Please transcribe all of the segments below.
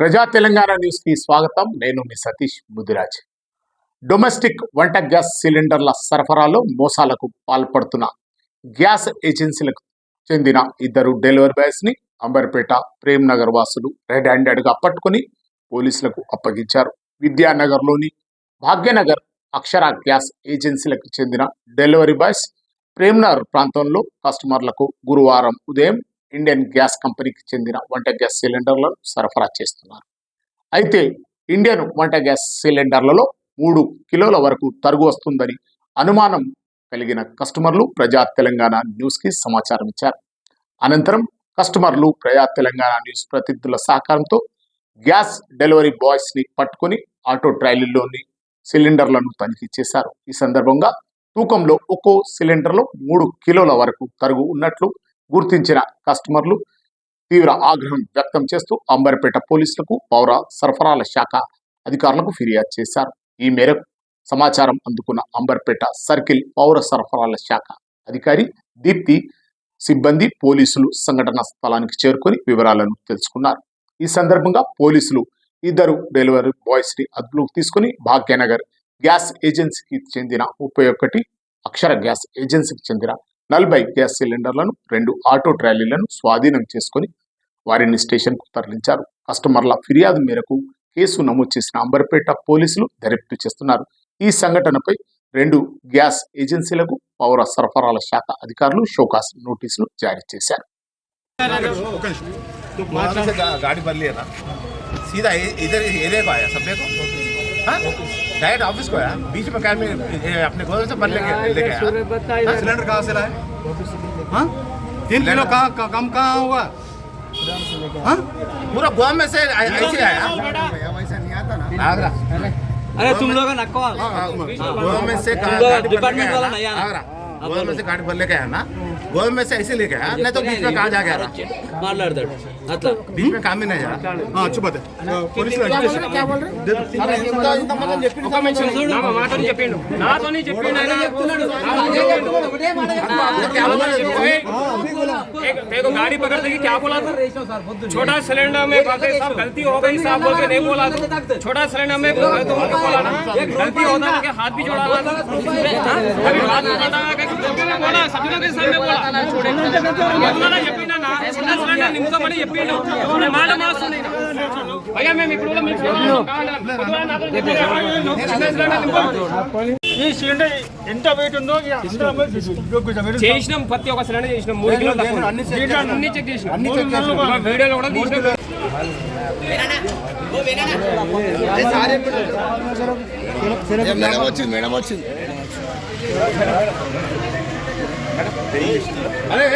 ప్రజా తెలంగాణ న్యూస్కి స్వాగతం. నేను మీ సతీష్ ముదిరాజ్. డొమెస్టిక్ వంట గ్యాస్ సిలిండర్ల సరఫరాలో మోసాలకు పాల్పడుతున్న గ్యాస్ ఏజెన్సీలకు చెందిన ఇద్దరు డెలివరీ బాయ్స్ని అంబర్పేట ప్రేమ్ నగర్ వాసులు రెడ్ హ్యాండెడ్గా పట్టుకుని పోలీసులకు అప్పగించారు. విద్యానగర్లోని భాగ్యనగర్ అక్షర గ్యాస్ ఏజెన్సీలకు చెందిన డెలివరీ బాయ్స్ ప్రేమ్నగర్ ప్రాంతంలో కస్టమర్లకు గురువారం ఉదయం ఇండియన్ గ్యాస్ కంపెనీకి చెందిన వంట గ్యాస్ సిలిండర్లను సరఫరా చేస్తున్నారు. అయితే ఇండియన్ వంట గ్యాస్ సిలిండర్లలో మూడు కిలోల వరకు తరుగు వస్తుందని అనుమానం కలిగిన కస్టమర్లు ప్రజా తెలంగాణ న్యూస్కి సమాచారం ఇచ్చారు. అనంతరం కస్టమర్లు ప్రజా తెలంగాణ న్యూస్ ప్రతినిధుల సహకారంతో గ్యాస్ డెలివరీ బాయ్స్ని పట్టుకుని పట్టుకొని ఆటో ట్రైలీలోని సిలిండర్లను తనిఖీ చేశారు. ఈ సందర్భంగా తూకంలో ఒక్కో సిలిండర్లో మూడు కిలోల వరకు తరుగు ఉన్నట్లు గుర్తించిన కస్టమర్లు తీవ్ర ఆగ్రహం వ్యక్తం చేస్తూ అంబర్పేట పోలీసులకు పౌర సరఫరాల శాఖ అధికారులకు ఫిర్యాదు చేశారు. ఈ మేరకు సమాచారం అందుకున్న అంబర్పేట సర్కిల్ పౌర సరఫరాల శాఖ అధికారి దీప్తి సిబ్బంది పోలీసులు సంఘటన స్థలానికి చేరుకొని వివరాలను తెలుసుకున్నారు. ఈ సందర్భంగా పోలీసులు ఇద్దరు డెలివరీ బాయ్స్ని అదుపులోకి తీసుకుని భాగ్యనగర్ గ్యాస్ ఏజెన్సీకి చెందిన ముప్పై ఒకటి అక్షర గ్యాస్ ఏజెన్సీకి చెందిన నలభై గ్యాస్ సిలిండర్లను రెండు ఆటో ట్రాలీలను స్వాధీనం చేసుకుని వారిని స్టేషన్కు తరలించారు. కస్టమర్ల ఫిర్యాదు మేరకు కేసు నమోదు చేసిన అంబర్పేట పోలీసులు దర్యాప్తు చేస్తున్నారు. ఈ సంఘటనపై రెండు గ్యాస్ ఏజెన్సీలకు పౌర సరఫరాల శాఖ అధికారులు షోకాస్ నోటీసులు జారీ చేశారు. तो हाँ? डायरेक्ट ऑफ़िस को आया हाँ? बीच में में अपने से भर लेके लेके आया। सिलेंडर हाँ, कहाँ से लाए? हाँ? तीन किलो कहाँ कम कहाँ होगा पूरा गोवा में से ऐसे आया। नहीं आता ना आगरा अरे तुम लोग गोवा में से डिपार्टमेंट वाला नहीं आगरा। गोवा में से गाड़ी भर लेके आया ना। गोल में से ऐसे लेके आया नहीं तो बीच में कहा जा गया पार्लर दर्द मतलब तो बीच में काम में नहीं जा रहा अच्छी बात है। हाँ, क्या बोल रहे మాటలు చెప్పిండు నాతోని చెప్పిండు ఆయన क्या बोल रहे एक- देखो गाड़ी पकड़ देगी क्या बोला था छोटा सिलेंडर में बातें साहब गलती हो गई साहब बोल के नहीं बोला था छोटा सिलेंडर में गलती हो के बोला ना गलती होता है हाथ भी जोड़ा था अभी बात में बताया कि सबके ने बोला सभी लोग के सामने बोला ఏమన్నా చెప్పిండా నా చిన్న సిలిండర్ నింపుతామని చెప్పిండు నేను మాట మాస్తుంది భయ్యా మేము ఇప్పుడు కూడా మీకు ఈ సిలిండర్ ఎంత వెయిట్ ఉందో. చేసినాం ప్రతి ఒక్క సిలిండర్ చేసినాం మూడు కిలోలు తక్కువ అన్ని చెక్ చేసినాం అన్ని చెక్ చేసినాం వీడియోలో కూడా తీసినాం మేడం వచ్చింది మేడం వచ్చింది అరే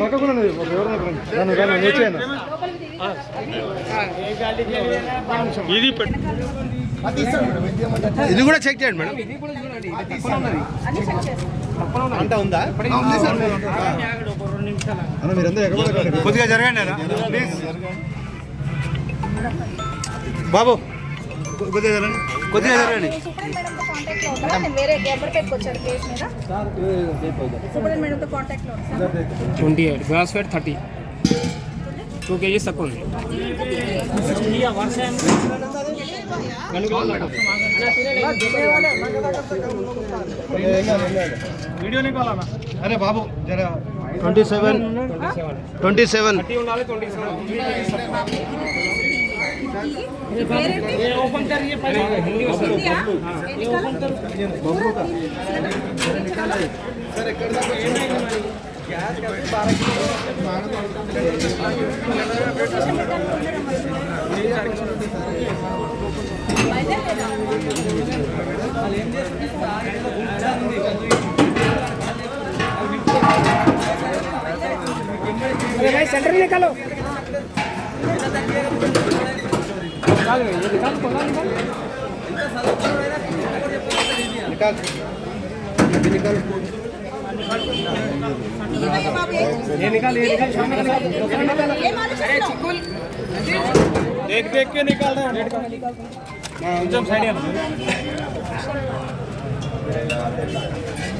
పక్కకుండా ఇది ఇది కూడా చెక్ చేయండి మేడం. అంత ఉందా? కొద్దిగా జరగండి. బాబు కొద్దిగా జరగండి. కొద్దిగా జరగండి మేడంతో కాంటాక్ట్లో ఉంటారా? నేను వేరే ఎవరికైతే వచ్చారు కేసు మీద. సుబ్రహ్మణ్యం మేడంతో కాంటాక్ట్లో? Twenty eight. గ్రాస్ ఫెట్ థర్టీ. టూ కేజీస్ తక్కువ ఉంది అరే బాబు జర. Twenty seven. Twenty seven. Sir ఎక్కడ గ్యాస్ బారా వాళ్ళు ఏం చేస్తుంది अरे भाई सेंटर निकालो निकाल निकाल। खोला निकाल निकाल निकाल ये निकाल ये निकाल सामने निकाल अरे चिकुल देख देख के निकाल रहा है। हाँ जब साइड है हाँ,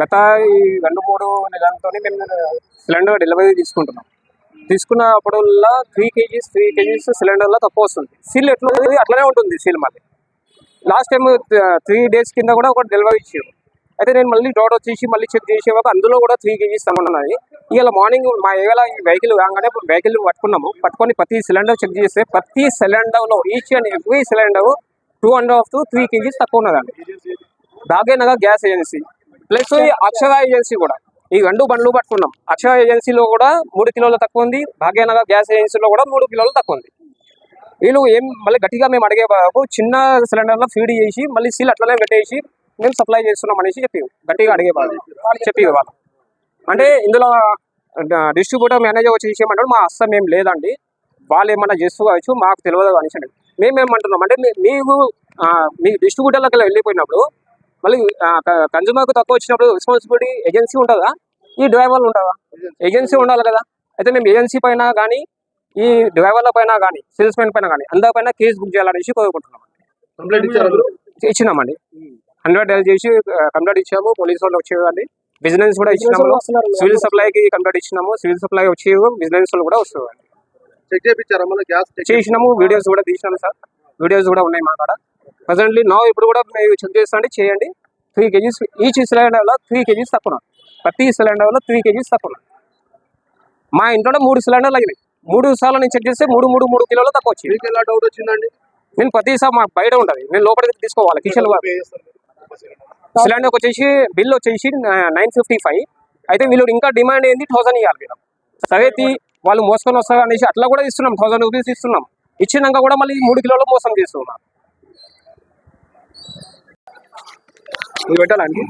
గత ఈ రెండు మూడు నెలలతోనే మేము సిలిండర్ డెలివరీ తీసుకుంటున్నాం. తీసుకున్న తీసుకున్నప్పుడల్లా త్రీ కేజీస్ త్రీ కేజీస్ సిలిండర్లో తక్కువ వస్తుంది. సీల్ ఎట్లా అట్లనే ఉంటుంది సీల్ మళ్ళీ. లాస్ట్ టైం త్రీ డేస్ కింద కూడా ఒకటి డెలివరీ ఇచ్చారు అయితే నేను మళ్ళీ డోర్ వచ్చేసి మళ్ళీ చెక్ చేసేవాక అందులో కూడా త్రీ కేజీస్ ఉన్నది ఇవాళ మార్నింగ్ మా ఏవేళ వెహికల్ కాగానే వెహికల్ పట్టుకున్నాము. పట్టుకొని ప్రతి సిలిండర్ చెక్ చేస్తే ప్రతి సిలిండర్లో each and every cylinder two and half to three kgs తక్కువ ఉన్నదండి. దాగేనగా గ్యాస్ ఏజెన్సీ ప్లస్ ఈ అక్షర ఏజెన్సీ కూడా. ఈ రెండు బండ్లు పట్టుకున్నాం. అక్షర ఏజెన్సీలో కూడా మూడు కిలోలు తక్కువ ఉంది. భాగ్యనగర్ గ్యాస్ ఏజెన్సీలో కూడా మూడు కిలోలు తక్కువ ఉంది. వీళ్ళు ఏం మళ్ళీ గట్టిగా మేము అడిగే బాబు చిన్న సిలిండర్లో ఫీడ్ చేసి మళ్ళీ సీల్ అట్లనే పెట్టేసి మేము సప్లై చేస్తున్నాం అనేసి చెప్పి గట్టిగా అడిగే వాళ్ళు చెప్పి వాళ్ళు. అంటే ఇందులో డిస్ట్రిబ్యూటర్ మేనేజర్ వచ్చి చేయమంటాడు మా అస్సం ఏం లేదండి. వాళ్ళు ఏమన్నా చేసుకోవచ్చు మాకు తెలియదు అనేసి అండి. మేమేమంటున్నాం అంటే మీకు మీ డిస్ట్రిబ్యూటర్లకు వెళ్ళిపోయినప్పుడు మళ్ళీ కన్జ్యూమర్కు తక్కువ వచ్చినప్పుడు రెస్పాన్సిబిలిటీ ఏజెన్సీ ఉంటుందా? ఈ డ్రైవర్లు ఉంటుందా? ఏజెన్సీ ఉండాలి కదా. అయితే మేము ఏజెన్సీ పైన కానీ ఈ డ్రైవర్ల పైన కానీ సేల్స్ మెన్ పైన కానీ అందరిపైన కేసు బుక్ చేయాలనేసి కోరుకుంటున్నాం అందరూ ఇచ్చినామండి. హండ్రెడ్ డైల్ చేసి కంప్లైంట్ ఇచ్చాము. పోలీసు వాళ్ళు వచ్చేవాళ్ళు బిజినెస్ కూడా ఇచ్చినాము. సివిల్ సప్లైకి కంప్లైంట్ ఇచ్చినాము. సివిల్ సప్లై వచ్చి బిజినెస్ వాళ్ళు కూడా వస్తుంది చేసినాము. వీడియోస్ కూడా తీసినాము సార్. వీడియోస్ కూడా ఉన్నాయి మా కాడ. ప్రజెంట్లీ నా ఇప్పుడు కూడా మీరు చెక్ చేస్తాండి చేయండి. త్రీ కేజీస్ ఈచ్ సిలిండర్లో త్రీ కేజీస్ తక్కువ. ప్రతి సిలిండర్లో త్రీ కేజీస్ తక్కువ. మా ఇంట్లో మూడు సిలిండర్లు అయినాయి. మూడు సార్లు నేను చెక్ చేస్తే మూడు మూడు మూడు కిలోలు తక్కువ వచ్చింది. మీకు ఎలా డౌట్ వచ్చిందండి? నేను ప్రతిసారి మా బయట ఉంటుంది నేను లోపలికి తీసుకోవాలి కిచెన్ సిలిండర్ వచ్చేసి బిల్ వచ్చేసి నైన్ ఫిఫ్టీ ఫైవ్ అయితే వీళ్ళు ఇంకా డిమాండ్ ఏంది? థౌసండ్ ఇవ్వాలి వీళ్ళు సరే వాళ్ళు మోసుకొని వస్తారు అనేసి అట్లా కూడా ఇస్తున్నాం. థౌసండ్ రూపీస్ ఇస్తున్నాం. ఇచ్చినాక కూడా మళ్ళీ మూడు కిలోలు మోసం చేస్తున్నాం ఇది పెట్టాలండి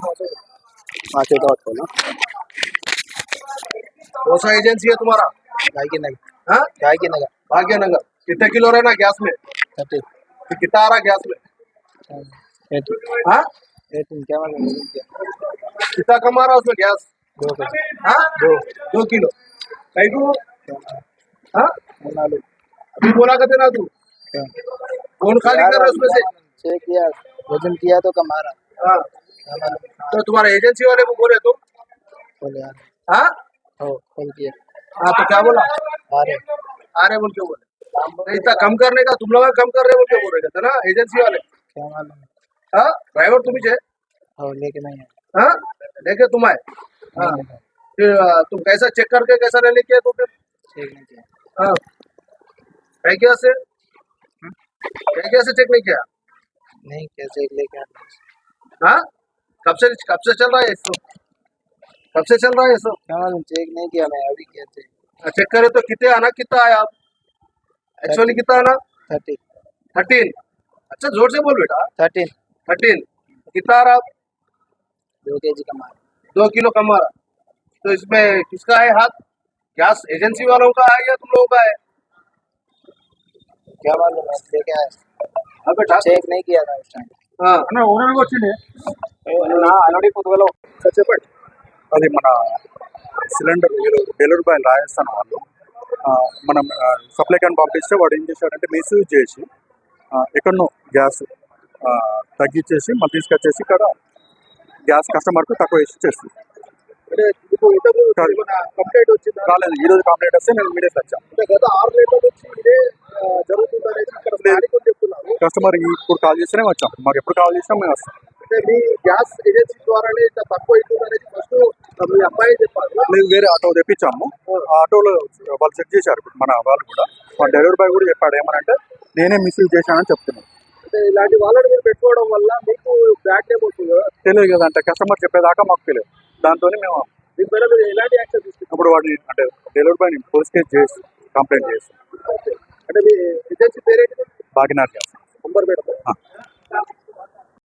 మా చేత పట్టుకోనా कौन सा एजेंसी है तुम्हारा हाँ? भाग्यनगर कितने किलो रहना गैस में तो कितना आ रहा गैस में हाँ? कितना कम आ रहा उसमें गैस हाँ? दो किलो कई को हाँ? अभी बोला करते ना तू कौन खाली कर रहा है उसमें से चेक किया वजन किया तो कम आ रहा हाँ तो तुम्हारे एजेंसी वाले को बोले तुम? बोले यार हाँ? फ़ोन किया। हाँ तो क्या बोला? आ रहे बोल के बोले? इतना कम करने का तुम लोग कम कर रहे बोल के बोल रहे थे ना? एजेंसी वाले। क्या मालूम? हाँ? ड्राइवर तुम ही है हो लेके नहीं है हाँ? लेके तुम आए? हाँ। फिर तुम कैसा चेक करके कैसा ले लेके तो फिर? चेक नहीं किया। हाँ। क्या क्या से? क्या क्या से चेक नहीं किया? नहीं कैसे लेके हाँ? कब से कब से चल रहा है इसको कब से चल रहा है इसको क्या मालूम चेक नहीं किया मैं अभी किया चेक चेक करे तो कितने आना कितना आया? आप एक्चुअली कितना आना? थर्टी थर्टीन अच्छा ज़ोर से बोल बेटा। थर्टीन थर्टीन कितना आ रहा? दो के जी कम दो किलो कमा रहा। तो इसमें किसका है हाथ? गैस एजेंसी वालों का है या तुम लोगों का है? क्या मालूम लेके आया। हाँ बेटा। चेक नहीं किया था उस टाइम ఆల్రెడీ పొద్దుగల చెప్పండి. అది మన సిలిండర్ డెలివరీ బాయ్ రాజస్థాన్ వాళ్ళు మనం సప్లై క్యాన్ పంపిస్తే వాడు ఏం చేశాడంటే మిస్యూజ్ చేసి ఎక్కడనో గ్యాస్ తగ్గించేసి మళ్ళీ తీసుకొచ్చేసి ఇక్కడ గ్యాస్ కస్టమర్కు తక్కువ వేసి చేస్తుంది. వచ్చిందా? రాలేదు. ఈ రోజు కంప్లైంట్ వస్తే నేను ఇమీడియట్ వచ్చాను అంటే గత ఆరు నెలల నుంచి ఇదే ఆ, జరుగుతుందనేది ఇక్కడ కస్టమర్ ఇప్పుడు కాల్ చేస్తేనే వచ్చాం. మాకు ఎప్పుడు కాల్ చేసినా మేము వస్తాం. అంటే మీ గ్యాస్ ఏజెన్సీ ద్వారానే ఇంత తక్కువ అవుతుంది అనేది ఫస్ట్ మీ అబ్బాయి చెప్పారు మేము వేరే ఆటో తెప్పించాము. ఆటోలో వాళ్ళు చెక్ చేశారు ఇప్పుడు మన వాళ్ళు కూడా. మా డెలివరీ బాయ్ కూడా చెప్పాడు ఏమనంటే నేనే మిస్యూజ్ చేశానని చెప్తున్నాను అంటే ఇలాంటి వాళ్ళని మీరు పెట్టుకోవడం వల్ల మీకు బ్యాడ్ నేమ్ వస్తుంది. తెలియదు కదా అంటే కస్టమర్ చెప్పేదాకా మాకు తెలియదు. దాంతో మేము దీని మీద మీరు ఎలాంటి యాక్షన్ తీసుకుంటారు ఇప్పుడు వాడిని అంటే డెలివరీ బాయ్ని పోలీస్ కేసు చేసి కంప్లైంట్ చేసి. అంటే మీ ఏజెన్సీ పేరేంటి Bhagyanath gas. un barbero. Ah.